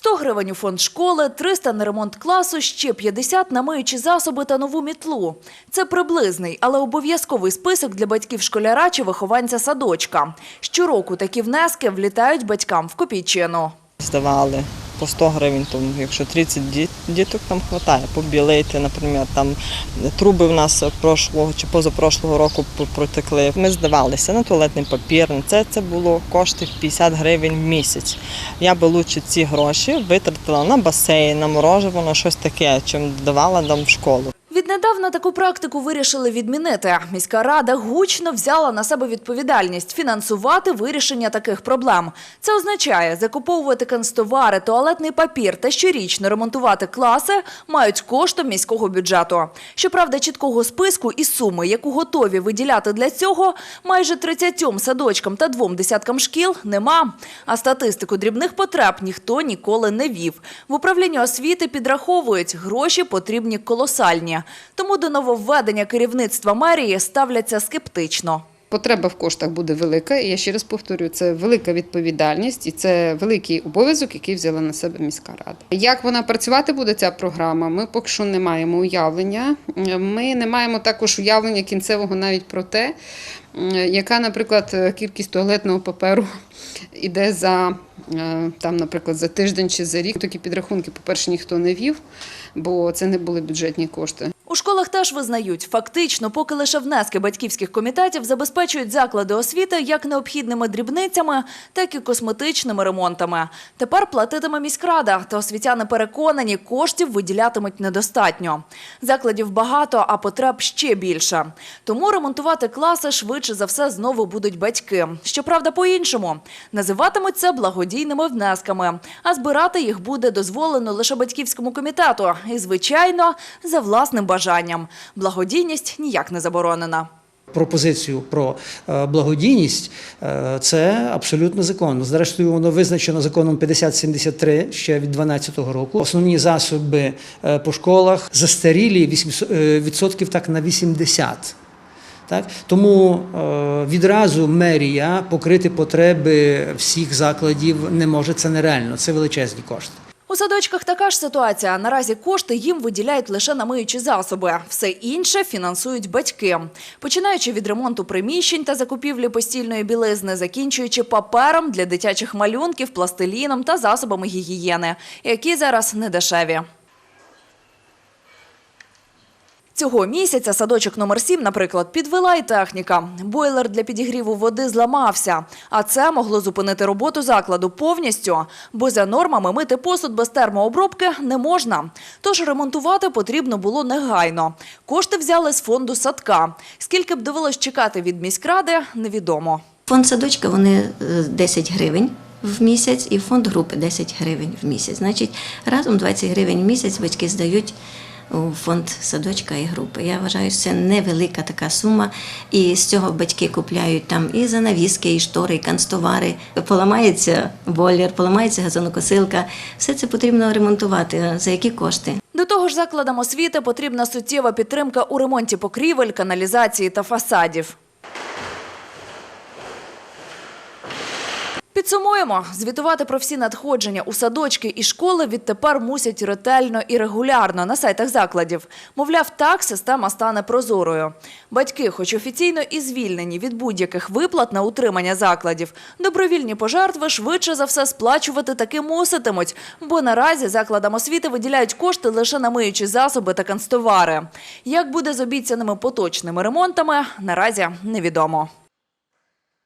100 гривень у фонд школи, 300 на ремонт класу, ще 50 на миючі засоби та нову мітлу. Це приблизний, але обов'язковий список для батьків школяра чи вихованця садочка. Щороку такі внески влітають батькам в копійчину. Здавали по 100 гривень, то якщо 30 діток там вистачає, побілити, наприклад, там труби в нас прошлого чи позапрошлого року протекли. Ми здавалися на туалетний папір. Це, це було кошти 50 гривень в місяць. Я би лучше ці гроші витратила на басейн, на морожево, на щось таке, чим давала нам в школу. Віднедавна таку практику вирішили відмінити. Міська рада гучно взяла на себе відповідальність фінансувати вирішення таких проблем. Це означає, закуповувати канцтовари, туалетний папір та щорічно ремонтувати класи мають коштом міського бюджету. Щоправда, чіткого списку і суми, яку готові виділяти для цього, майже 30 садочкам та двом десяткам шкіл нема. А статистику дрібних потреб ніхто ніколи не вів. В управлінні освіти підраховують, гроші потрібні колосальні. Тому до нововведення керівництва мерії ставляться скептично. Потреба в коштах буде велика, і я ще раз повторюю, це велика відповідальність і це великий обов'язок, який взяла на себе міська рада. Як вона працювати буде, ця програма? Ми поки що не маємо уявлення. Ми не маємо також уявлення кінцевого навіть про те, яка, наприклад, кількість туалетного паперу іде за е, там, наприклад, за тиждень чи за рік. Такі підрахунки, по-перше, ніхто не вів, бо це не були бюджетні кошти. У школах теж визнають, фактично, поки лише внески батьківських комітетів забезпечують заклади освіти як необхідними дрібницями, так і косметичними ремонтами. Тепер платитиме міськрада, та освітяни переконані, коштів виділятимуть недостатньо. Закладів багато, а потреб ще більше. Тому ремонтувати класи швидше за все знову будуть батьки. Щоправда, по-іншому. Називатимуть це благодійними внесками, а збирати їх буде дозволено лише батьківському комітету. І, звичайно, за власним бажанням. Благодійність ніяк не заборонена. пропозицію про е, благодійність е, це абсолютно законно. Зрештою, воно визначено законом 5073 ще від 2012 року. Основні засоби е, по школах застарілі 800, відсотків так на 80. Так? Тому відразу мерія покрити потреби всіх закладів не може. Це нереально, це величезні кошти. Садочках така ж ситуація. Наразі кошти їм виділяють лише на миючі засоби. Все інше фінансують батьки. Починаючи від ремонту приміщень та закупівлі постільної білизни, закінчуючи папером для дитячих малюнків, пластиліном та засобами гігієни, які зараз не Цього місяця садочок номер 7, наприклад, підвела й техніка. Бойлер для підігріву води зламався, а це могло зупинити роботу закладу повністю, бо за нормами мити посуд без термообробки не можна. Тож ремонтувати потрібно було негайно. Кошти взяли з фонду садка. Скільки б довелось чекати від міськради, невідомо. Фонд садочка вони е, 10 гривень в місяць, і фонд групи 10 гривень в місяць. Значить, разом 20 гривень в місяць батьки здають у фонд садочка і групи. Я вважаю, що це невелика така сума. І з цього батьки купляють там і занавіски, і штори, і канцтовари. Поламається бойлер, поламається газонокосилка. Все це потрібно ремонтувати. За які кошти? До того ж, закладам освіти потрібна суттєва підтримка у ремонті покрівель, каналізації та фасадів. Підсумуємо, звітувати про всі надходження у садочки і школи відтепер мусять ретельно і регулярно на сайтах закладів. Мовляв, так система стане прозорою. Батьки, хоч офіційно і звільнені від будь-яких виплат на утримання закладів, добровільні пожертви швидше за все сплачувати таки муситимуть, бо наразі закладам освіти виділяють кошти лише на миючі засоби та канцтовари. Як буде з обіцяними поточними ремонтами, наразі невідомо.